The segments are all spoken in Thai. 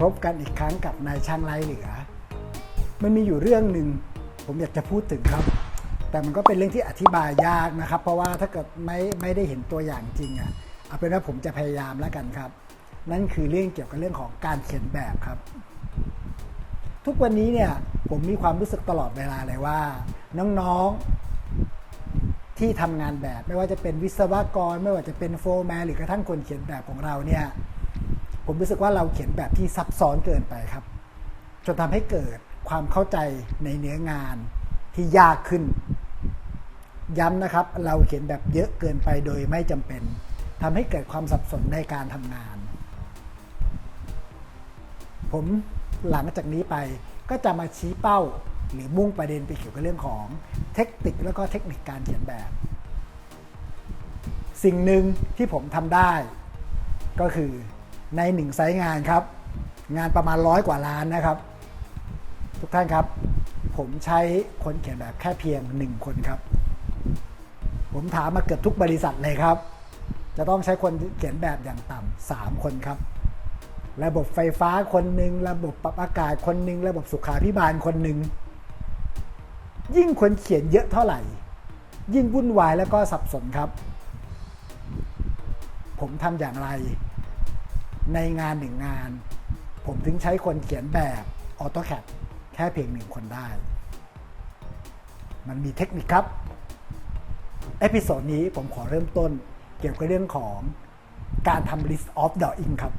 พบกันอีกครั้งกับนายช่างไร้เหลือ มันมีอยู่เรื่องหนึ่งผมอยากจะพูดถึงครับ แต่มันก็เป็นเรื่องที่อธิบายยากนะครับ เพราะว่าถ้าเกิดไม่ไม่ได้เห็นตัวอย่างจริงอะเอาเป็นว่าผมจะพยายามแล้วกันครับ นั่นคือเรื่องเกี่ยวกับเรื่องของการเขียนแบบครับ ทุกวันนี้เนี่ยผมมีความรู้สึกตลอดเวลาเลยว่า น้องๆที่ทำงานแบบ ไม่ว่าจะเป็นวิศวกร ไม่ว่าจะเป็นโฟร์แมนหรือกระทั่งคนเขียนแบบของเราเนี่ย ผมรู้สึกว่าเราเขียนแบบที่ซับซ้อนเกินไปครับ จนทำให้เกิดความเข้าใจในเนื้องานที่ยากขึ้น ย้ำนะครับ เราเขียนแบบเยอะเกินไปโดยไม่จำเป็นทำให้เกิดความสับสนในการทำงาน ผมหลังจากนี้ไปก็จะมาชี้เป้าหรือมุ่งประเด็นไปเกี่ยวกับเรื่องของเทคนิคแล้วก็เทคนิคการเขียนแบบ สิ่งหนึ่งที่ผมทำได้ก็คือ ในหนึ่งไซต์งานครับ งานประมาณร้อยกว่าล้านนะครับ ทุกท่านครับ ผมใช้คนเขียนแบบแค่เพียงหนึ่งคนครับ ผมถามมาเกือบทุกบริษัทเลยครับ จะต้องใช้คนเขียนแบบอย่างต่ำสามคนครับ ระบบไฟฟ้าคนหนึ่งระบบปรับอากาศคนหนึ่งระบบสุขาพิบาลคนหนึ่งยิ่งคนเขียนเยอะเท่าไหร่ ยิ่งวุ่นวายแล้วก็สับสนครับ ผมทำอย่างไร ในงานหนึ่งงาน ผมถึงใช้คนเขียนแบบ AutoCAD แค่เพียงหนึ่งคนได้ มันมีเทคนิคครับ เอพิโซดนี้ผมขอเริ่มต้นเกี่ยวกับเรื่องของการทำ list of drawing ครับ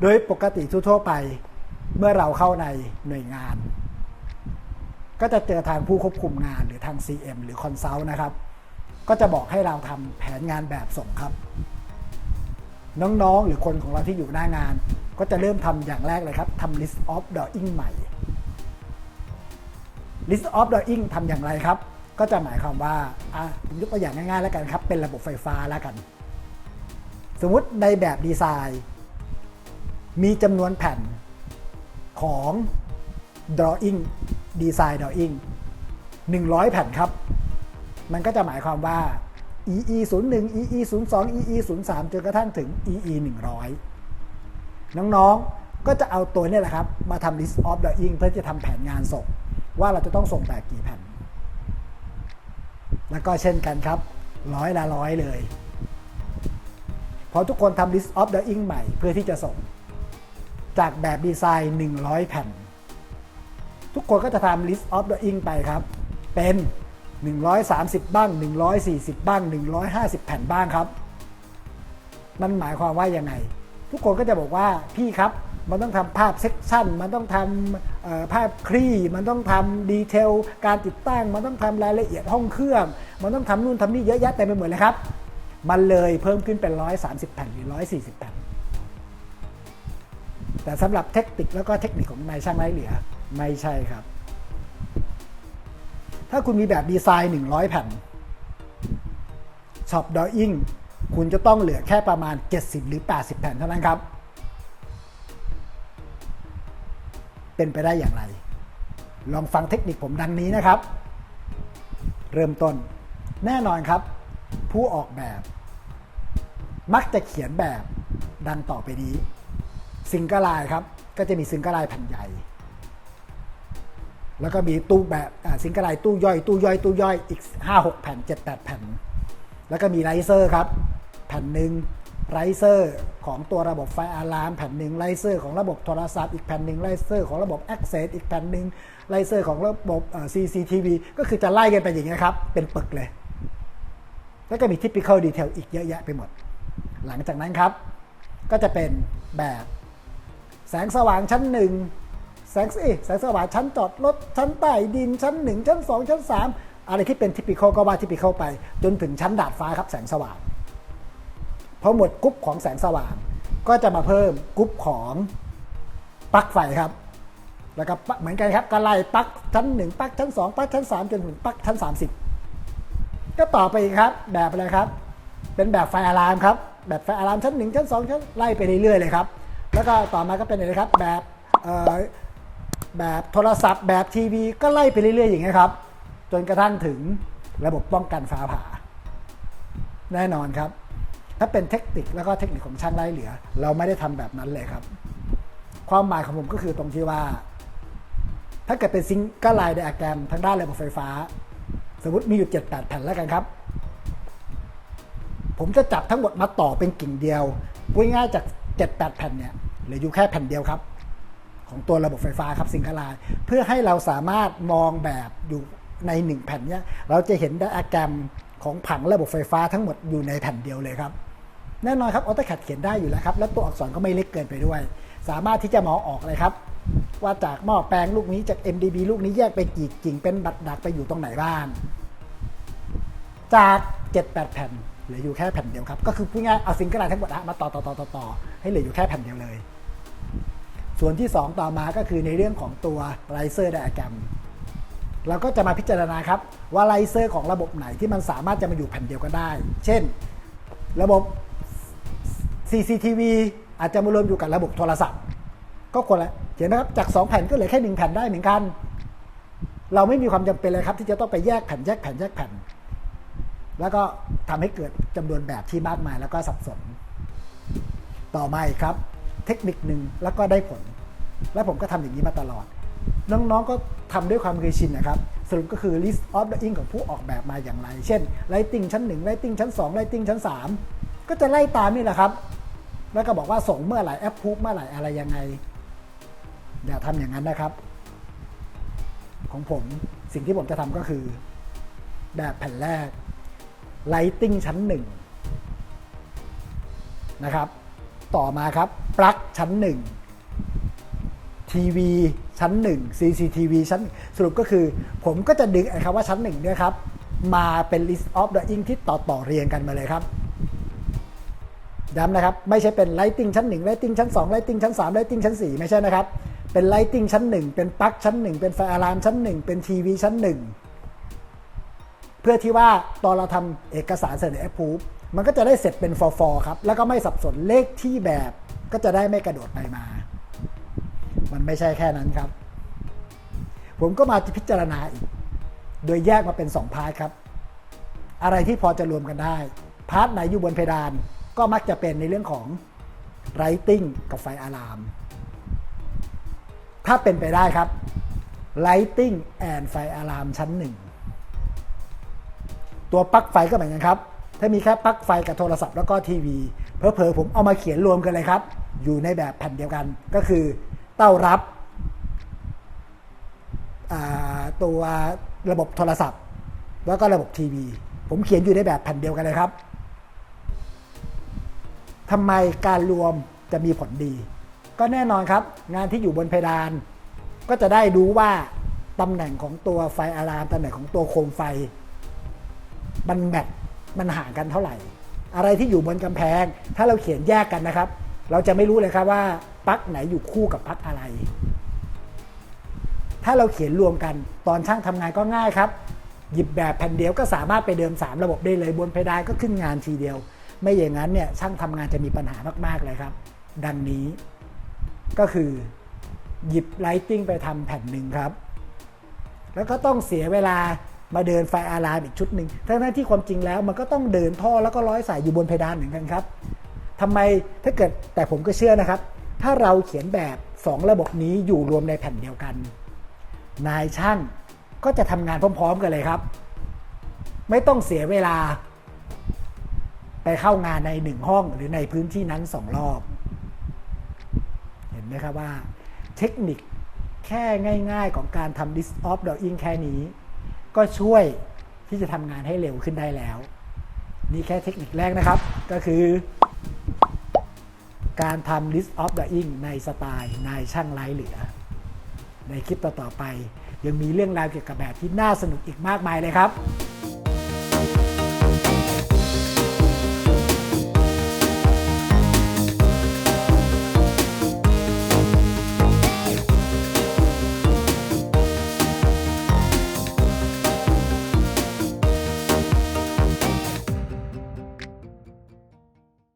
โดยปกติทั่วไป เมื่อเราเข้าในหน่วยงาน ก็จะเจอทางผู้ควบคุมงานหรือทาง CM หรือ Consult นะครับ ก็จะบอกให้เราทำแผนงานแบบส่งครับ น้องๆ หรือคนของเราที่อยู่หน้างาน ก็จะเริ่มทำอย่างแรกเลยครับทำ list of drawing ใหม่ list of drawing ทำอย่างไรครับ ก็จะหมายความว่าอะผมยกตัวอย่างง่ายๆแล้วกันครับ เป็นระบบไฟฟ้าแล้วกัน สมมุติในแบบดีไซน์ มีจำนวนแผ่นของ drawing design drawing 100 แผ่นครับ มันก็จะหมายความว่า EE 0 1 EE 0 2 EE 0 3จนกระทั่งถึง EE 100น้องๆ ก็จะเอาตัวนี้แหละครับ มาทำ list of drawing เพื่อจะทำแผนงานส่ง ว่าเราจะต้องส่งแบบกี่แผ่น แล้วก็เช่นกันครับ ร้อยละร้อยเลยพอทุกคนทำ list of drawing ใหม่เพื่อที่จะส่ง จากแบบดีไซน์ 100 แผ่น ทุกคนก็จะทำ list of drawing ไปครับ เป็น 130 บ้าง 140 บ้าง 150 แผ่นบ้างครับ มันหมายความว่ายังไง ทุกคนก็จะบอกว่าพี่ครับมันต้องทำภาพเซ็กชันมันต้องทำภาพคลี่ มันต้องทำดีเทล การติดตั้ง มันต้องทำรายละเอียดห้องเครื่อง มันต้องทำนู่นทำนี่เยอะแยะเต็มไปหมดเลยครับ มันเลยเพิ่มขึ้นเป็น 130 แผ่นหรือ 140 แผ่น แต่สำหรับเทคนิคแล้วก็เทคนิคของนายช่างไร้เหลือ ไม่ใช่ครับ ถ้าคุณมีแบบดีไซน์ 100 แผ่นช็อปดออิ่งคุณจะต้องเหลือแค่ประมาณ 70 หรือ 80 แผ่นเท่านั้นครับ เป็นไปได้อย่างไร ลองฟังเทคนิคผมดังนี้นะครับ เริ่มต้น แน่นอนครับ ผู้ออกแบบ มักจะเขียนแบบดังต่อไปนี้ ซิงเกิลไลน์ครับ ก็จะมีซิงเกิลไลน์แผ่นใหญ่ แล้วก็มีตู้แบบซิงเกิลไลน์ตู้ย่อยตู้ย่อยตู้ย่อยอีก 5-6 แผ่น 7-8 แผ่น แล้วก็มีไรเซอร์ครับ แผ่นหนึ่งไรเซอร์ของตัวระบบไฟอะลามแผ่นหนึ่งไรเซอร์ของระบบโทรศัพท์อีกแผ่นหนึ่งไรเซอร์ของระบบ Access อีกแผ่นหนึ่งไรเซอร์ของระบบเอ่อ CCTV ก็คือจะไล่กันไปอย่างนี้ครับ เป็นปึกเลย แล้วก็มี typical detail อีกเยอะแยะไปหมด หลังจากนั้นครับ ก็จะเป็นแบบแสงสว่างชั้นหนึ่ง แสงเอยแสงสว่างชั้นจอดรถชั้นใต้ดินชั้นหนึ่งชั้นสองชั้นสามอะไรที่เป็น typical ก็ว่า typical ไป จนถึงชั้นดาดฟ้าครับแสงสว่างพอหมดกรุ๊ปของแสงสว่าง ก็จะมาเพิ่มกรุ๊ปของปลั๊กไฟครับ แล้วก็เหมือนกันครับก็ไล่ปลั๊กชั้นหนึ่งปลั๊กชั้นสองปลั๊กชั้นสามจนถึงปลั๊กชั้นสามสิบก็ต่อไปครับแบบอะไรครับ เป็นแบบไฟอะลามครับแบบไฟอะลามชั้นหนึ่งชั้นสองชั้นไล่ไปเรื่อยๆเลยครับ แล้วก็ต่อมาก็เป็นอะไรครับแบบเอ่อ แบบโทรศัพท์แบบทีวีก็ไล่ไปเรื่อยๆอย่างเงี้ครับ จนกระทั่งถึงระบบป้องกันฟ้าผ่า แน่นอนครับ ถ้าเป็นเทคนิคแล้วก็เทคนิคของช่างไร้เหลือ เราไม่ได้ทำแบบนั้นเลยครับ ความหมายของผมก็คือตรงที่ว่า ถ้าเกิดเป็นซิงเกิลไลน์ไดอะแกรมทางด้านระบบไฟฟ้า สมมติมีอยู่ 7-8 แผ่นแล้วกันครับ ผมจะจับทั้งหมดมาต่อเป็นกิ่งเดียวพูดง่ายๆจาก 7-8 แผ่นเนี่ยเหลืออยู่แค่แผ่นเดียวครับ ของตัวระบบไฟฟ้าครับซิงเกิลไลน์เพื่อให้เราสามารถมองแบบอยู่ในหนึ่งแผ่นเนี้ยเราจะเห็นไดอะแกรมของผังระบบไฟฟ้าทั้งหมดอยู่ในแผ่นเดียวเลยครับแน่นอนครับออโต้แคดเขียนได้อยู่แล้วครับ และตัวอักษรก็ไม่เล็กเกินไปด้วย สามารถที่จะมองออกเลยครับ ว่าจากหม้อแปลงลูกนี้จาก MDB ลูกนี้แยกไปกี่กิ่งเป็นบัตรดักไปอยู่ตรงไหนบ้างจาก 7-8 แผ่นเหลืออยู่แค่แผ่นเดียวครับ ก็คือพูดง่ายเอาซิงเกิลไลน์ทั้งหมดมาต่อต่อต่อต่อต่อให้เหลืออยู่แค่แผ่นเดียวเลย ส่วนที่ 2 ต่อมาก็คือในเรื่องของตัวไลเซอร์ไดอะแกรมเราก็จะมาพิจารณาครับว่าไลเซอร์ของระบบไหนที่มันสามารถจะมาอยู่แผ่นเดียวกันได้ เช่น ระบบ CCTV อาจจะมารวมอยู่กับระบบโทรศัพท์ ก็คนละเห็นไหมครับจาก 2 แผ่นก็เหลือแค่ 1 แผ่นได้เหมือนกัน เราไม่มีความจำเป็นเลยครับ ที่จะต้องไปแยกแผ่นแยกแผ่นแยกแผ่น แล้วก็ทำให้เกิดจำนวนแบบที่มากมายแล้วก็สับสน ต่อมาอีกครับ เทคนิคหนึ่งแล้วก็ได้ผล และผมก็ทำอย่างนี้มาตลอด น้องๆก็ทำด้วยความเคยชินนะครับ สรุปก็คือ list of the ink ของผู้ออกแบบมาอย่างไร เช่น lighting ชั้น 1 lighting ชั้น 2 lighting ชั้น 3 ก็จะไล่ตามนี่แหละครับ แล้วก็บอกว่าส่งเมื่อไหร่แอปพูเมื่อไหร่อะไรยังไงอย่าทำอย่างนั้นนะครับ ของผมสิ่งที่ผมจะทำก็คือ แบบแผ่นแรก lighting ชั้น1นะครับ ต่อมาครับ ปลั๊กชั้น1ทีวีชั้น1 CCTV ชั้นสรุปก็คือ ผมก็จะดึงคำว่าชั้น1เนี่ยครับ มาเป็น list of the ink ที่ต่อต่อเรียงกันมาเลยครับย้ำนะครับ ไม่ใช่เป็น lighting ชั้น1 lighting ชั้น 2 lighting ชั้น 3 lighting ชั้น 4 ไม่ใช่นะครับ เป็น lighting ชั้น 1 เป็นปลั๊กชั้น 1 เป็นไฟอะลามชั้น 1 เป็นทีวีชั้น 1 เพื่อที่ว่าตอนเราทำเอกสารเสนอแอปพู มันก็จะได้เสร็จเป็นฟอร์ฟอร์ครับ แล้วก็ไม่สับสนเลขที่แบบก็จะได้ไม่กระโดดไปมา มันไม่ใช่แค่นั้นครับ ผมก็มาพิจารณาอีก โดยแยกมาเป็น 2 พาร์ทครับ อะไรที่พอจะรวมกันได้ พาร์ทไหนอยู่บนเพดาน ก็มักจะเป็นในเรื่องของ Lighting กับไฟอะลามถ้าเป็นไปได้ครับ Lighting and ไฟอะลามชั้น1ตัวปลั๊กไฟก็เหมือนกันครับ ถ้ามีแค่ปลั๊กไฟกับโทรศัพท์แล้วก็ทีวีเพอเพอผมเอามาเขียนรวมกันเลยครับ อยู่ในแบบแผ่นเดียวกันก็คือเต้ารับตัวระบบโทรศัพท์ แล้วก็ระบบทีวี ผมเขียนอยู่ในแบบแผ่นเดียวกันเลยครับทำไมการรวมจะมีผลดี ก็แน่นอนครับ งานที่อยู่บนเพดาน ก็จะได้รู้ว่าตำแหน่งของตัวไฟอะลามตำแหน่งของตัวโคมไฟมันแมท มันห่างกันเท่าไหร่ อะไรที่อยู่บนกำแพง ถ้าเราเขียนแยกกันนะครับ เราจะไม่รู้เลยครับว่าปลั๊กไหนอยู่คู่กับปลั๊กอะไร ถ้าเราเขียนรวมกันตอนช่างทำงานก็ง่ายครับ หยิบแบบแผ่นเดียวก็สามารถไปเดิม 3 ระบบได้เลยบนเพดานก็ขึ้นงานทีเดียว ไม่อย่างนั้นเนี่ยช่างทำงานจะมีปัญหามาก ๆเลยครับ ดังนี้ก็คือหยิบไลติ้งไปทำแผ่นหนึ่งครับ แล้วก็ต้องเสียเวลา มาเดินไฟอะลามอีกชุดหนึ่งทั้งที่ความจริงแล้วมันก็ต้องเดินท่อแล้วก็ร้อยสายอยู่บนเพดานเหมือนกันครับทำไมถ้าเกิดแต่ผมก็เชื่อนะครับ ถ้าเราเขียนแบบ 2 ระบบนี้อยู่รวมในแผ่นเดียวกัน นายช่างก็จะทำงานพร้อม ๆ กันเลยครับ ไม่ต้องเสียเวลา ไปเข้างานในหนึ่งห้องหรือในพื้นที่นั้นสองรอบ เห็นไหมครับว่า เทคนิคแค่ง่าย ๆ ของการทำ list of drawing แค่นี้ ก็ช่วยที่จะทำงานให้เร็วขึ้นได้แล้ว นี่แค่เทคนิคแรกนะครับ ก็คือ การทำ list of the ing ในสไตล์นายช่างไร้เหลือ ในคลิปต่อๆไป ยังมีเรื่องราวเกี่ยวกับแบบที่น่าสนุกอีกมากมายเลยครับ